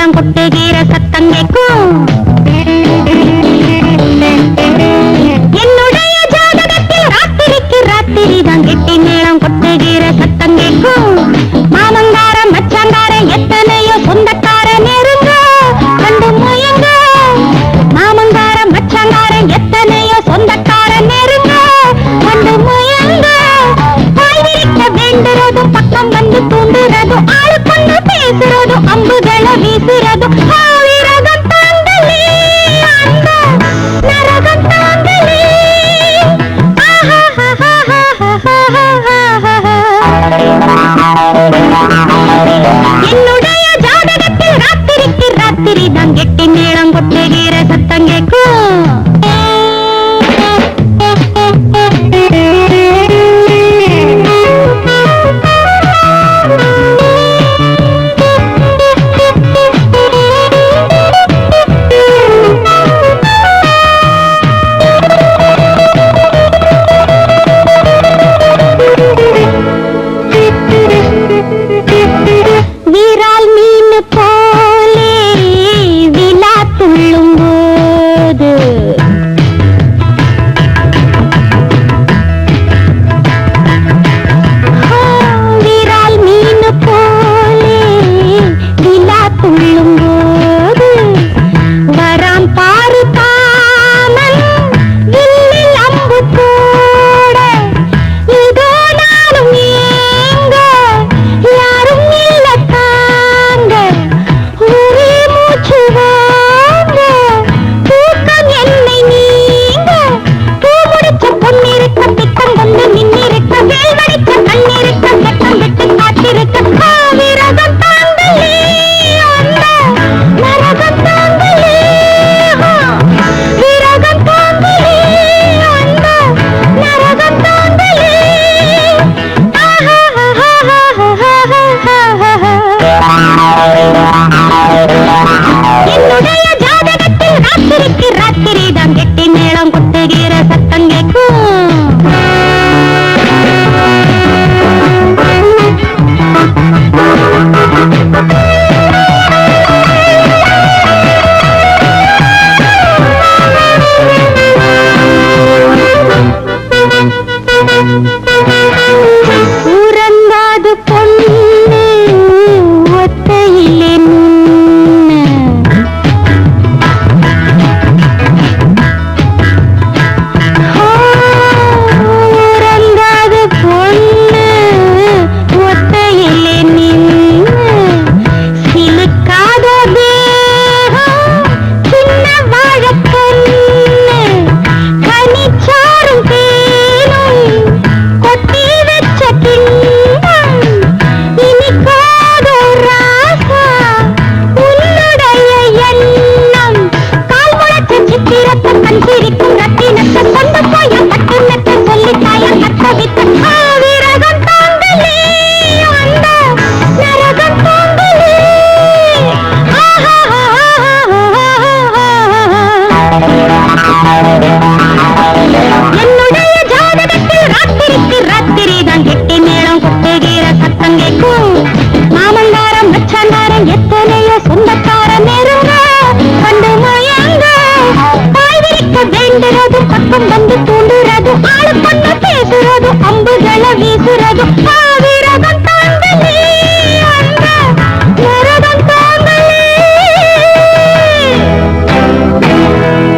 நேரம் கொட்டுகிற சத்தம் கேட்கும் என்னுடைய ஜாதகத்தில் ராத்திரிக்கு ராத்திரி தான் கெட்டி மேளம் ಬಂದು ತುಂಬಿರದು ಆಳುಕೊಂಡು ಬೇಸಿರೋದು ಅಂಬುಗಳ ಬೀಸಿರೋದು தான் கெட்டி மேளம்